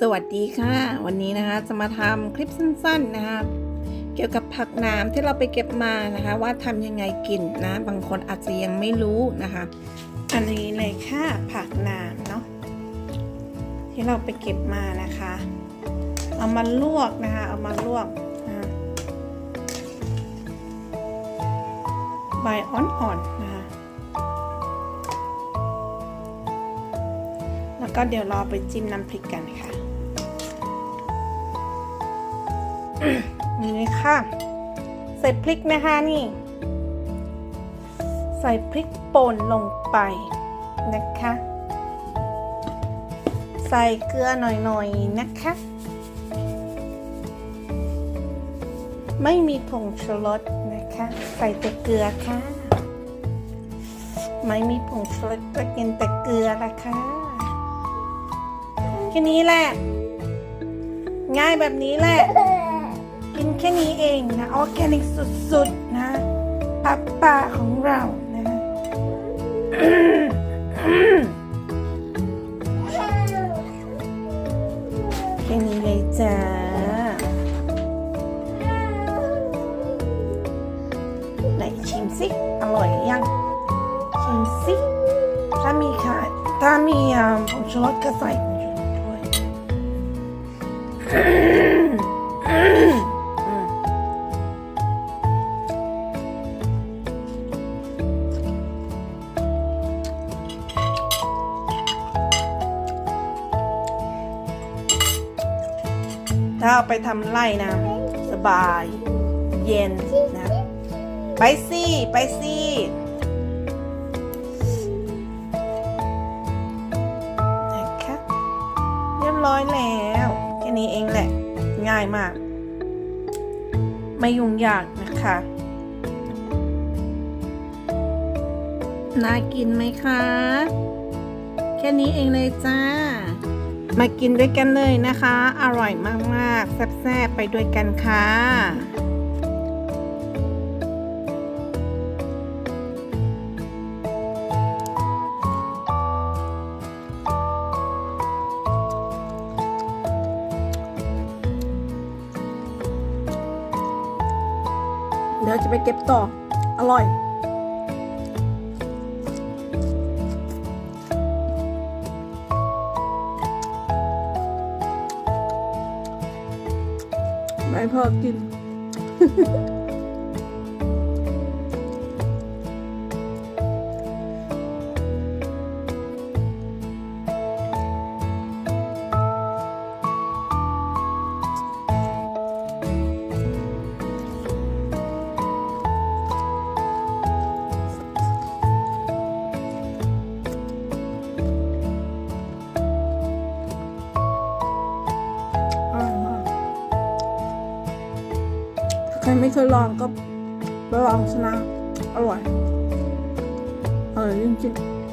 สวัสดีค่ะ วันนี้นะคะจะมาทำคลิปสั้นๆนะคะ เกี่ยวกับผักน้ำที่เราไปเก็บมานะคะ ว่าทำยังไงกินนะ บางคนอาจจะยังไม่รู้นะคะ อันนี้เลยค่ะผักน้ำเนาะที่เราไปเก็บมานะคะ เอามาลวกนะคะ เอามาลวกนะใบอ่อนๆนะคะแล้วก็เดี๋ยวรอไปจิ้มน้ำพริกกันค่ะ นี่ค่ะ ใส่พริกนะคะนี่ ใส่พริกป่นลงไปนะคะ ใส่เกลือหน่อยๆนะคะ ไม่มีผงชูรสนะคะ ใส่แต่เกลือค่ะ ไม่มีผงชูรสก็กินแต่เกลือละค่ะแค่นี้แหละ ง่ายแบบนี้แหละ กินแค่นี้เองนะออร์แกนิกสุดๆนะป้าป่าของเรานะแค่นี้เลยจ้าไหนชิมสิอร่อยอยัง ชิมสิถ้ามีค่ะถ้ามีอ่าผงชูรสก็ใส่ผงชูรสด้วย ถ้าไปทำไร่นะ สบาย เย็นนะ ไปสิไปสินะคะเรียบร้อยแล้วแค่นี้เองแหละ ง่ายมาก ไม่ยุ่งยากนะคะ น่ากินไหมคะ แค่นี้เองเลยจ้า มากินด้วยกันเลยนะคะ อร่อยมากๆ แซ่บๆ ไปด้วยกันค่ะ เดี๋ยวจะไปเก็บต่อ อร่อย ไม่พอกิน ใครไม่เคยลองก็ไปลองชนะอร่อยอร่อยจริงๆ